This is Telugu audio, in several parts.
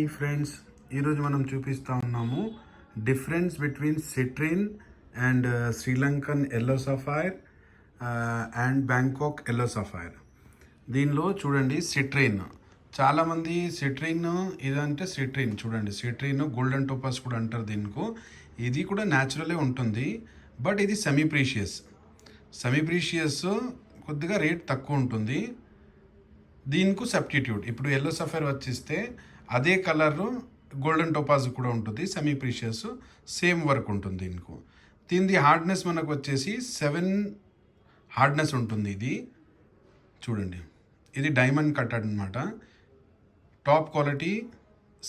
ఈ ఫ్రెండ్స్ ఈరోజు మనం చూపిస్తా ఉన్నాము difference between citrine and Sri Lankan yellow sapphire and Bangkok yellow sapphire దీనిలో చూడండి సిట్రిన్ చాలామంది సిట్రిన్ ఇదంటే సిట్రిన్ చూడండి సిట్రిన్ గోల్డెన్ టోపస్ కూడా అంటారు దీనికి. ఇది కూడా న్యాచురలే ఉంటుంది బట్ ఇది సెమీ ప్రీషియస్ సెమీ ప్రీషియస్ కొద్దిగా రేట్ తక్కువ ఉంటుంది. దీనికి సబ్స్టిట్యూట్ ఇప్పుడు ఎల్లో సఫైర్ వచ్చిస్తే అదే కలర్ గోల్డెన్ టోపాజ్ కూడా ఉంటుంది సెమీ ప్రీషియస్ సేమ్ వర్క్ ఉంటుంది దీనికి. దీనిది హార్డ్నెస్ మనకు వచ్చేసి సెవెన్ హార్డ్నెస్ ఉంటుంది ఇది. చూడండి ఇది డైమండ్ కట్ అనమాట top quality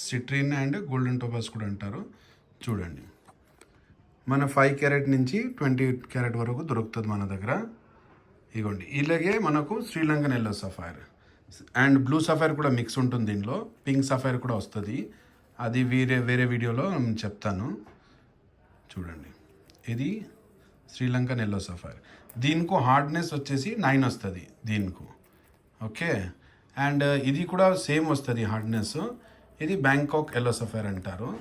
citrine and golden topaz కూడా అంటారు. చూడండి మన ఫైవ్ క్యారెట్ నుంచి ట్వంటీ క్యారెట్ వరకు దొరుకుతుంది మన దగ్గర. ఇగోండి ఇలాగే మనకు Sri Lankan yellow sapphire and blue sapphire కూడా మిక్స్ ఉంటుంది దీనిలో. పింక్ సఫైర్ కూడా వస్తుంది. అది వేరే వేరే వీడియోలో నేను చెప్తాను. చూడండి. ఇది శ్రీలంకన్ ఎల్లో సఫైర్. దీనికి హార్డ్నెస్ వచ్చేసి నైన్ వస్తుంది దీనికి. ఓకే? అండ్ ఇది కూడా సేమ్ వస్తుంది హార్డ్నెస్. ఇది బ్యాంకాక్ ఎల్లో సఫైర్ అంటారు.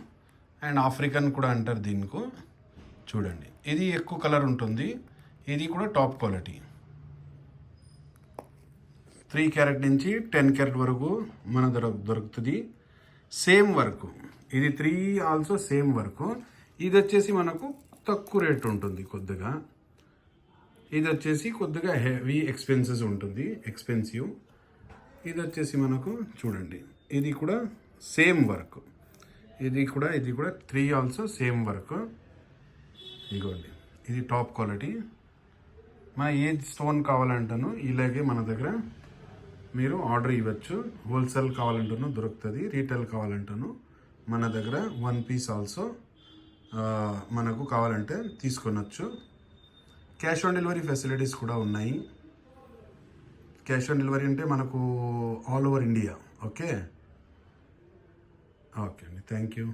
అండ్ ఆఫ్రికన్ కూడా అంటారు దీనికి. చూడండి. ఇది ఎక్కువ కలర్ ఉంటుంది. ఇది కూడా టాప్ క్వాలిటీ. త్రీ క్యారెట్ నుంచి టెన్ క్యారెట్ వరకు మన దొర దొరుకుతుంది. Same work. ఇది త్రీ ఆల్సో సేమ్ వర్క్. ఇది వచ్చేసి మనకు తక్కువ రేట్ ఉంటుంది కొద్దిగా. ఇది వచ్చేసి కొద్దిగా హెవీ ఎక్స్పెన్సెస్ ఉంటుంది ఎక్స్పెన్సివ్. ఇది వచ్చేసి మనకు చూడండి ఇది కూడా సేమ్ వర్క్. ఇది కూడా ఇది కూడా త్రీ ఆల్సో సేమ్ వర్క్. ఇదిగోండి ఇది టాప్ క్వాలిటీ. మన ఏ స్టోన్ కావాలంటాను ఇలాగే మన దగ్గర మీరు ఆర్డర్ ఇవ్వచ్చు. హోల్సేల్ కావాలంటాను దొరుకుతుంది రీటైల్ కావాలంటాను. మన దగ్గర వన్ పీస్ ఆల్సో మనకు కావాలంటే తీసుకొనొచ్చు. క్యాష్ ఆన్ డెలివరీ ఫెసిలిటీస్ కూడా ఉన్నాయి. క్యాష్ ఆన్ డెలివరీ అంటే మనకు all over India. Okay? Okay అండి. Thank you.